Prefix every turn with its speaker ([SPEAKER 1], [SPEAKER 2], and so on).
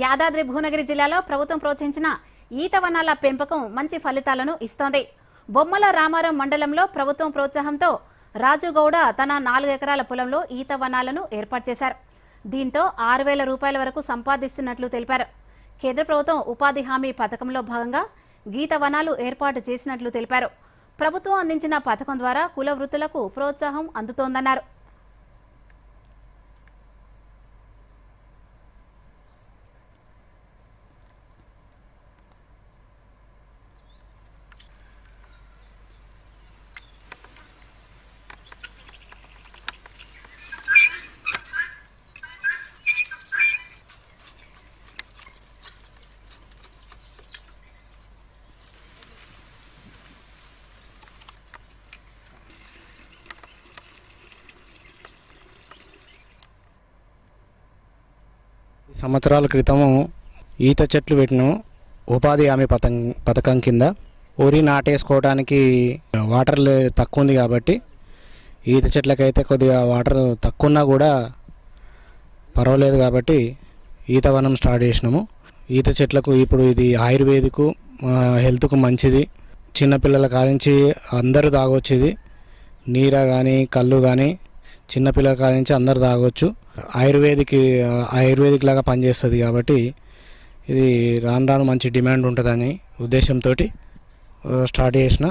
[SPEAKER 1] యాదాద్రి భువనగిరి జిల్లాలో ప్రభుత్వం ప్రోత్సహించిన ఈత వనాల పెంపకం మంచి ఫలితాలను ఇస్తోంది. బొమ్మల రామారం మండలంలో ప్రభుత్వం ప్రోత్సాహంతో రాజుగౌడ తన నాలుగు ఎకరాల పొలంలో ఈత వనాలను ఏర్పాటు చేశారు. దీంతో ఆరు వేల రూపాయల వరకు సంపాదిస్తున్నట్లు తెలిపారు. కేంద్ర ప్రభుత్వం ఉపాధి హామీ పథకంలో భాగంగా గీత వనాలు ఏర్పాటు చేసినట్లు తెలిపారు. ప్రభుత్వం అందించిన పథకం ద్వారా కుల వృత్తులకు ప్రోత్సాహం అందుతోందన్నారు.
[SPEAKER 2] సంవత్సరాల క్రితము ఈత చెట్లు పెట్టినాము ఉపాధి హామీ పథకం పథకం కింద. వరి నాటేసుకోవడానికి వాటర్ లే- తక్కువ ఉంది కాబట్టి ఈత చెట్లకైతే కొద్దిగా వాటర్ తక్కువ ఉన్నా కూడా పర్వాలేదు కాబట్టి ఈత వనం స్టార్ట్ చేసినాము. ఈత చెట్లకు ఇప్పుడు ఇది ఆయుర్వేదికు హెల్త్కు మంచిది. చిన్నపిల్లల కానించి అందరూ తాగొచ్చేది. నీర కానీ కళ్ళు కానీ చిన్నపిల్లల నుంచి అందరు తాగొచ్చు. ఆయుర్వేదిక్ ఆయుర్వేదిక్ లాగా పనిచేస్తుంది కాబట్టి ఇది రాను రాను మంచి డిమాండ్ ఉంటుందని ఉద్దేశంతో స్టార్ట్ చేసిన